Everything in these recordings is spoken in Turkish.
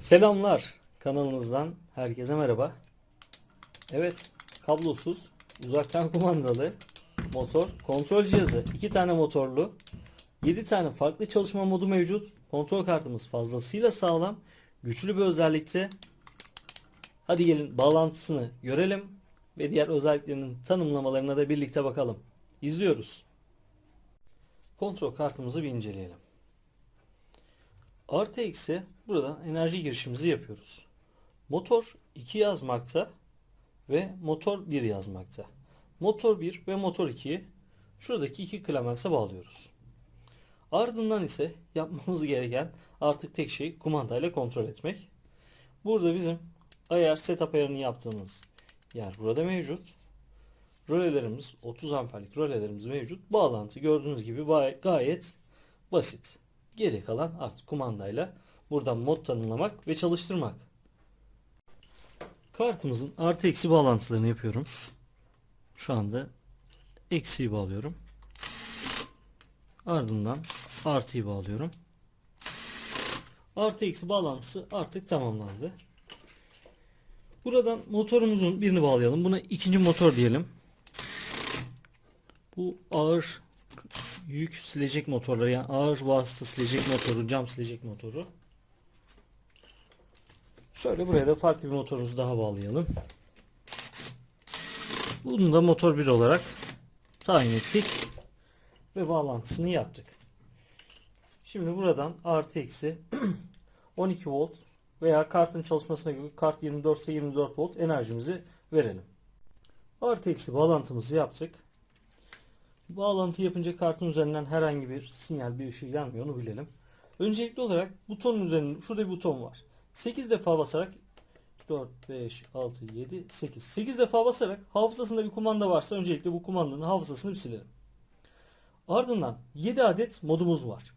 Selamlar kanalımızdan herkese merhaba. Evet kablosuz uzaktan kumandalı motor kontrol cihazı. iki tane motorlu 7 tane farklı çalışma modu mevcut. Kontrol kartımız fazlasıyla sağlam. Güçlü bir özellikte. Hadi gelin bağlantısını görelim ve diğer özelliklerinin tanımlamalarına da birlikte bakalım. İzliyoruz. Kontrol kartımızı bir inceleyelim. Artı eksi buradan enerji girişimizi yapıyoruz. Motor 2 yazmakta ve motor 1 yazmakta. Motor 1 ve motor 2'yi şuradaki iki klemense bağlıyoruz. Ardından ise yapmamız gereken artık tek şey kumandayla kontrol etmek. Burada bizim ayar setup ayarını yaptığımız yer burada mevcut. Rölelerimiz 30 amperlik rölelerimiz mevcut. Bağlantı gördüğünüz gibi gay- gayet basit. Geri kalan artık kumandayla buradan mod tanımlamak ve çalıştırmak. Kartımızın artı eksi bağlantılarını yapıyorum. Şu anda eksiyi bağlıyorum. Ardından artıyı bağlıyorum. Artı eksi bağlantısı artık tamamlandı. Buradan motorumuzun birini bağlayalım. Buna ikinci motor diyelim. Bu ağır yük silecek motorları yani ağır vasıta silecek motoru, cam silecek motoru. Şöyle buraya da farklı bir motorumuzu daha bağlayalım. Bunu da motor 1 olarak tayin ettik ve bağlantısını yaptık. Şimdi buradan artı eksi 12 volt veya kartın çalışmasına göre kart 24 ise 24 volt enerjimizi verelim. Artı eksi bağlantımızı yaptık. Bağlantı yapınca kartın üzerinden herhangi bir sinyal bir ışığı yanmıyor onu bilelim. Öncelikli olarak butonun üzerinde şurada bir buton var. 8 defa basarak 4, 5, 6, 7, 8. 8 defa basarak hafızasında bir kumanda varsa öncelikle bu kumandanın hafızasını bir silelim. Ardından 7 adet modumuz var.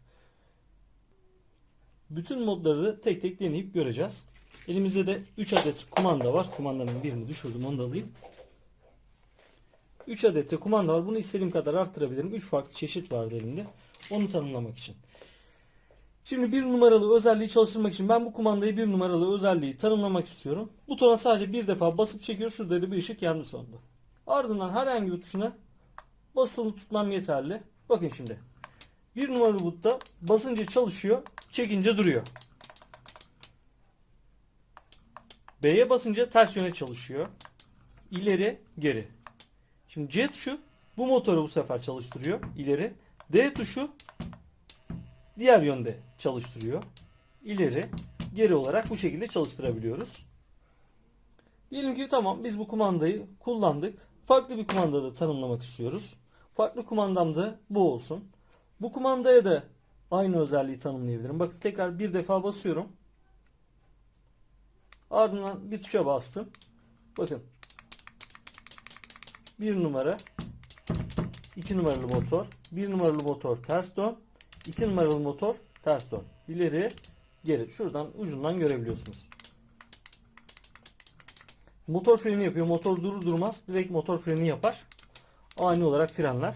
Bütün modları da tek tek deneyip göreceğiz. Elimizde de 3 adet kumanda var. Kumandanın birini düşürdüm onu da alayım. 3 adet de kumanda var. Bunu istediğim kadar arttırabilirim. 3 farklı çeşit vardı elimde. Onu tanımlamak için. Şimdi bir numaralı özelliği çalıştırmak için ben bu kumandayı bir numaralı özelliği tanımlamak istiyorum. Butona sadece bir defa basıp çekiyor. Şurada da bir ışık yandı sonunda. Ardından herhangi bir tuşuna basılı tutmam yeterli. Bakın şimdi. Bir numaralı butta basınca çalışıyor, çekince duruyor. B'ye basınca ters yöne çalışıyor. İleri, geri. Şimdi C tuşu bu motoru bu sefer çalıştırıyor ileri. D tuşu diğer yönde çalıştırıyor. İleri, geri olarak bu şekilde çalıştırabiliyoruz. Diyelim ki tamam biz bu kumandayı kullandık. Farklı bir kumanda da tanımlamak istiyoruz. Farklı kumandam da bu olsun. Bu kumandaya da aynı özelliği tanımlayabilirim. Bakın tekrar bir defa basıyorum. Ardından bir tuşa bastım. Bakın. Bir numara. iki numaralı motor. Bir numaralı motor ters dön. iki numaralı motor ters dön. İleri geri. Şuradan ucundan görebiliyorsunuz. Motor freni yapıyor. Motor durur durmaz direkt motor freni yapar. Aynı olarak frenler.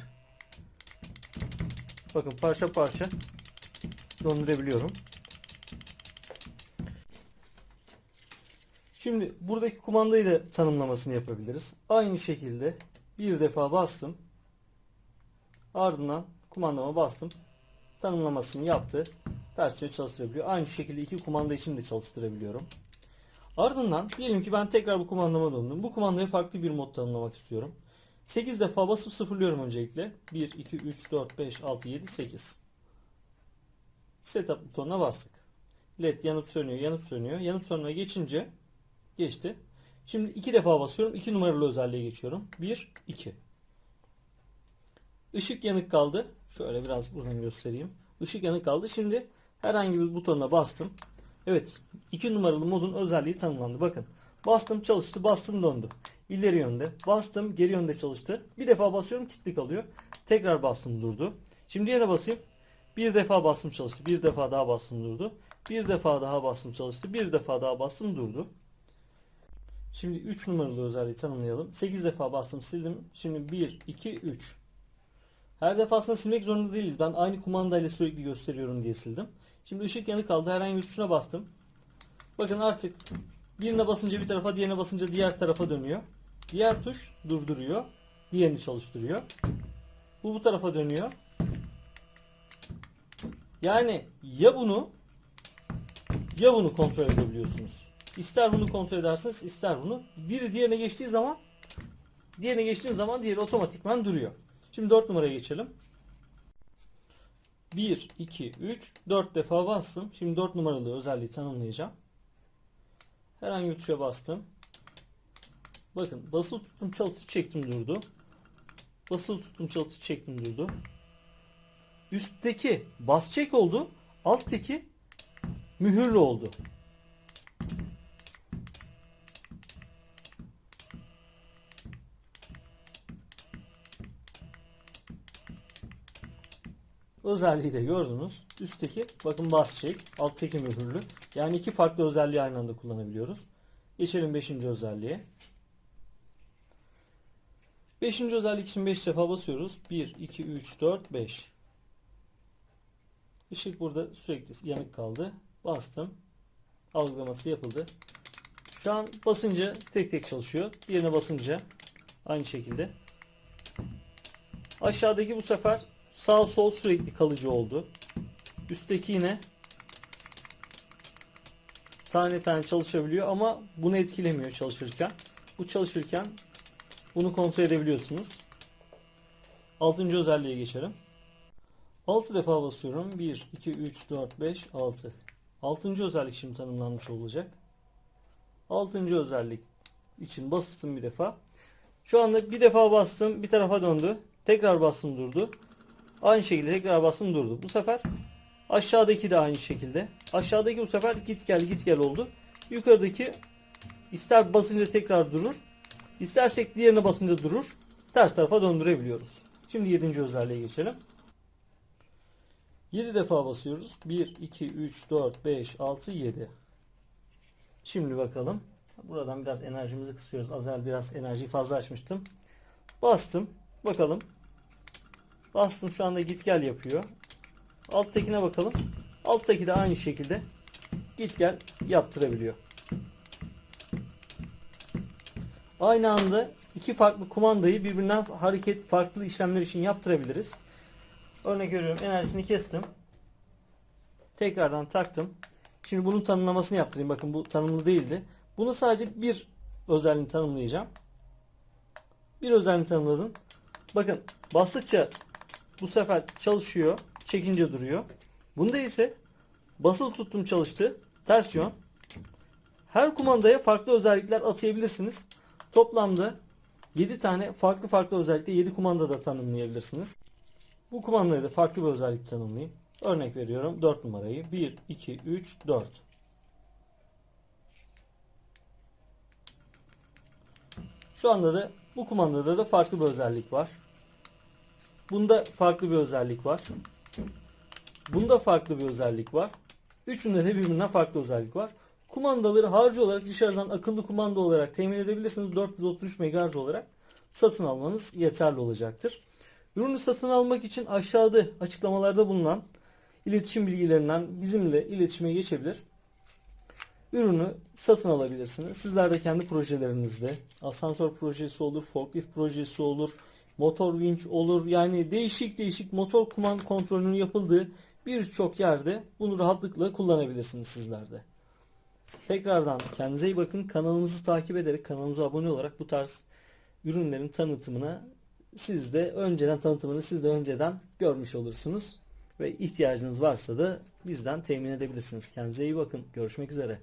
Bakın parça parça döndürebiliyorum. Şimdi buradaki kumandayı da tanımlamasını yapabiliriz. Aynı şekilde bir defa bastım. Ardından kumandama bastım. Tanımlamasını yaptı. Ters yöne çalıştırabiliyor. Aynı şekilde iki kumanda için de çalıştırabiliyorum. Ardından diyelim ki ben tekrar bu kumandama döndüm. Bu kumandaya farklı bir mod tanımlamak istiyorum. 8 defa basıp sıfırlıyorum öncelikle. 1, 2, 3, 4, 5, 6, 7, 8. Setup butonuna bastık. LED yanıp sönüyor, yanıp sönüyor. Yanıp sönmeye geçince geçti. Şimdi iki defa basıyorum. 2 numaralı özelliğe geçiyorum. 1, 2. Işık yanık kaldı. Şöyle biraz buradan göstereyim. Işık yanık kaldı. Şimdi herhangi bir butonuna bastım. Evet. 2 numaralı modun özelliği tanımlandı. Bakın. Bastım çalıştı. Bastım döndü. İleri yönde. Bastım geri yönde çalıştı. Bir defa basıyorum kilitli kalıyor. Tekrar bastım durdu. Şimdi yine basayım. Bir defa bastım çalıştı. Bir defa daha bastım durdu. Bir defa daha bastım çalıştı. Bir defa daha bastım durdu. Şimdi 3 numaralı özelliği tanımlayalım. 8 defa bastım sildim. Şimdi 1, 2, 3. Her defasında silmek zorunda değiliz. Ben aynı kumandayla sürekli gösteriyorum diye sildim. Şimdi ışık yanık kaldı. Herhangi bir tuşuna bastım. Bakın artık birine basınca bir tarafa, diğerine basınca diğer tarafa dönüyor. Diğer tuş durduruyor. Diğerini çalıştırıyor. Bu bu tarafa dönüyor. Yani ya bunu ya bunu kontrol edebiliyorsunuz. İster bunu kontrol edersiniz, ister bunu. Biri diğerine geçtiği zaman diğerine geçtiğin zaman diğeri otomatikman duruyor. Şimdi 4 numaraya geçelim. 1, 2, 3, 4 defa bastım. Şimdi 4 numaralı özelliği tanımlayacağım. Herhangi bir tuşa bastım. Bakın basılı tuttum çalıştı çektim durdu. Basılı tuttum çalıştı çektim durdu. Üstteki bas çek oldu. Alttaki mühürlü oldu. Özelliği de gördünüz. Üstteki bakın bas çek, alttaki mühürlü. Yani iki farklı özelliği aynı anda kullanabiliyoruz. Geçelim 5. özelliğe. 5. özellik için 5 defa basıyoruz. 1, 2, 3, 4, 5. Işık burada sürekli yanık kaldı. Bastım. Algılaması yapıldı. Şu an basınca tek tek çalışıyor. Diğerine basınca aynı şekilde. Aşağıdaki bu sefer sağ sol sürekli kalıcı oldu. Üstteki yine tane tane çalışabiliyor ama bunu etkilemiyor çalışırken. Bu çalışırken bunu kontrol edebiliyorsunuz. Altıncı özelliğe geçelim. 6 defa basıyorum. 1, 2, 3, 4, 5, 6. Altıncı özellik şimdi tanımlanmış olacak. Altıncı özellik için bastım bir defa. Şu anda bir defa bastım bir tarafa döndü. Tekrar bastım durdu. Aynı şekilde tekrar bastım durdu. Bu sefer aşağıdaki de aynı şekilde. Aşağıdaki bu sefer git gel git gel oldu. Yukarıdaki ister basınca tekrar durur. İstersek diğerine basınca durur. Ters tarafa döndürebiliyoruz. Şimdi 7. özelliğe geçelim. 7 defa basıyoruz. 1, 2, 3, 4, 5, 6, 7. Şimdi bakalım. Buradan biraz enerjimizi kısıyoruz. Az evvel biraz enerjiyi fazla açmıştım. Bastım. Bakalım. Bastım şu anda git gel yapıyor. Alttakine bakalım. Alttaki de aynı şekilde git gel yaptırabiliyor. Aynı anda iki farklı kumandayı birbirinden hareket farklı işlemler için yaptırabiliriz. Örnek veriyorum enerjisini kestim. Tekrardan taktım. Şimdi bunun tanımlamasını yaptırayım. Bakın bu tanımlı değildi. Bunu sadece bir özelliğini tanımlayacağım. Bir özelliğini tanımladım. Bakın bastıkça bu sefer çalışıyor. Çekince duruyor. Bunda ise basılı tuttum çalıştı. Ters yön. Her kumandaya farklı özellikler atayabilirsiniz. Toplamda 7 tane farklı farklı özellikle 7 kumanda da tanımlayabilirsiniz. Bu kumandaya da farklı bir özellik tanımlayayım. Örnek veriyorum 4 numarayı. 1, 2, 3, 4. Şu anda da bu kumandada da farklı bir özellik var. Bunda farklı bir özellik var. Bunda farklı bir özellik var. Üçünde de birbirinden farklı özellik var. Kumandaları harcı olarak dışarıdan akıllı kumanda olarak temin edebilirsiniz. 433 MHz olarak satın almanız yeterli olacaktır. Ürünü satın almak için aşağıda açıklamalarda bulunan iletişim bilgilerinden bizimle iletişime geçebilir. Ürünü satın alabilirsiniz. Sizler de kendi projelerinizde asansör projesi olur, forklift projesi olur, motor vinç olur. Yani değişik değişik motor kumand kontrolünün yapıldığı birçok yerde bunu rahatlıkla kullanabilirsiniz sizler de. Tekrardan kendinize iyi bakın. Kanalımızı takip ederek kanalımıza abone olarak bu tarz ürünlerin tanıtımına siz de önceden tanıtımını siz de önceden görmüş olursunuz. Ve ihtiyacınız varsa da bizden temin edebilirsiniz. Kendinize iyi bakın. Görüşmek üzere.